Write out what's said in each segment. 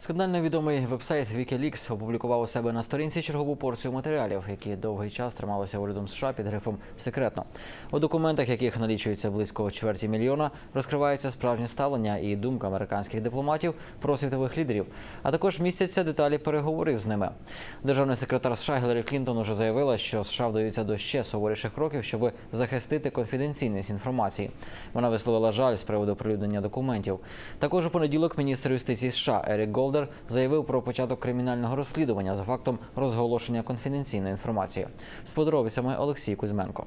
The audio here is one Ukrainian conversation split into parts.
Скандально відомий вебсайт Wikileaks опублікував у себе на сторінці чергову порцію матеріалів, які довгий час трималися урядом США під грифом секретно. У документах, яких налічується близько чверті мільйона, розкривається справжнє ставлення і думка американських дипломатів про світових лідерів, а також містяться деталі переговорів з ними. Державний секретар США Гіларі Клінтон уже заявила, що США вдаються до ще суворіших кроків, щоб захистити конфіденційність інформації. Вона висловила жаль з приводу прилюднення документів. Також у понеділок міністр юстиції США Ерік Голдер заявив про початок кримінального розслідування за фактом розголошення конфіденційної інформації. З подробицями Олексій Кузьменко.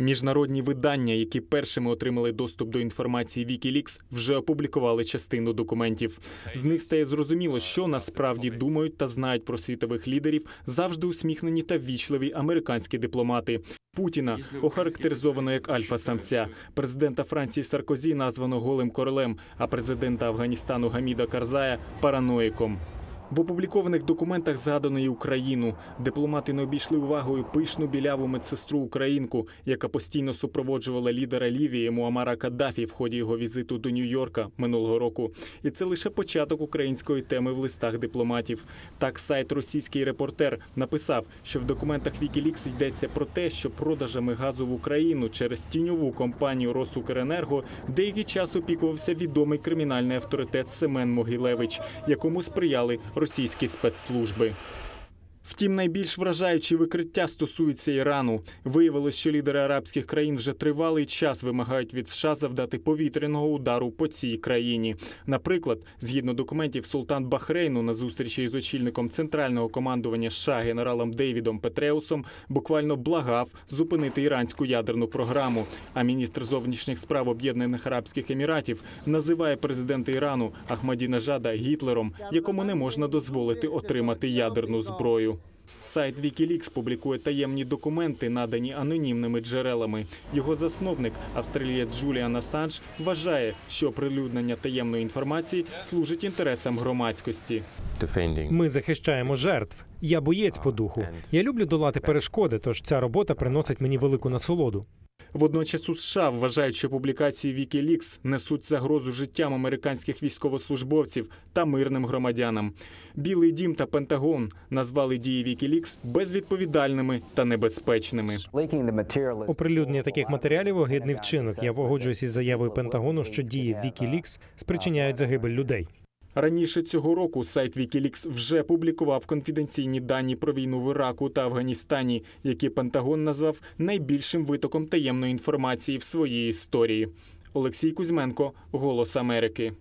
Міжнародні видання, які першими отримали доступ до інформації Wikileaks, вже опублікували частину документів. З них стає зрозуміло, що насправді думають та знають про світових лідерів завжди усміхнені та ввічливі американські дипломати. Путіна охарактеризовано як альфа-самця, президента Франції Саркозі названо голим королем, а президента Афганістану Гаміда Карзая параноїком. В опублікованих документах згадано Україну. Дипломати не обійшли увагою пишну біляву медсестру українку, яка постійно супроводжувала лідера Лівії Муамара Каддафі в ході його візиту до Нью-Йорка минулого року. І це лише початок української теми в листах дипломатів. Так, сайт Російський репортер написав, що в документах Wikileaks йдеться про те, що продажами газу в Україну через тіньову компанію Росукренерго деякий час опікувався відомий кримінальний авторитет Семен Могилевич, якому сприяли російські спецслужби. Втім, найбільш вражаючі викриття стосуються Ірану. Виявилось, що лідери арабських країн вже тривалий час вимагають від США завдати повітряного удару по цій країні. Наприклад, згідно документів, султан Бахрейну на зустрічі із очільником центрального командування США генералом Дейвідом Петреусом буквально благав зупинити іранську ядерну програму. А міністр зовнішніх справ Об'єднаних Арабських Еміратів називає президента Ірану Ахмадінежада Гітлером, якому не можна дозволити отримати ядерну зброю. Сайт Wikileaks публікує таємні документи, надані анонімними джерелами. Його засновник, австралієць Джуліан Асанж, вважає, що оприлюднення таємної інформації служить інтересам громадськості. Ми захищаємо жертв. Я боєць по духу. Я люблю долати перешкоди, тож ця робота приносить мені велику насолоду. Водночас у США вважають, що публікації Wikileaks несуть загрозу життям американських військовослужбовців та мирним громадянам. Білий дім та Пентагон назвали дії Wikileaks безвідповідальними та небезпечними. Оприлюднення таких матеріалів огидний вчинок. Я погоджуюсь із заявою Пентагону, що дії Wikileaks спричиняють загибель людей. Раніше цього року сайт Wikileaks вже публікував конфіденційні дані про війну в Іраку та Афганістані, які Пентагон назвав найбільшим витоком таємної інформації в своїй історії. Олексій Кузьменко, Голос Америки.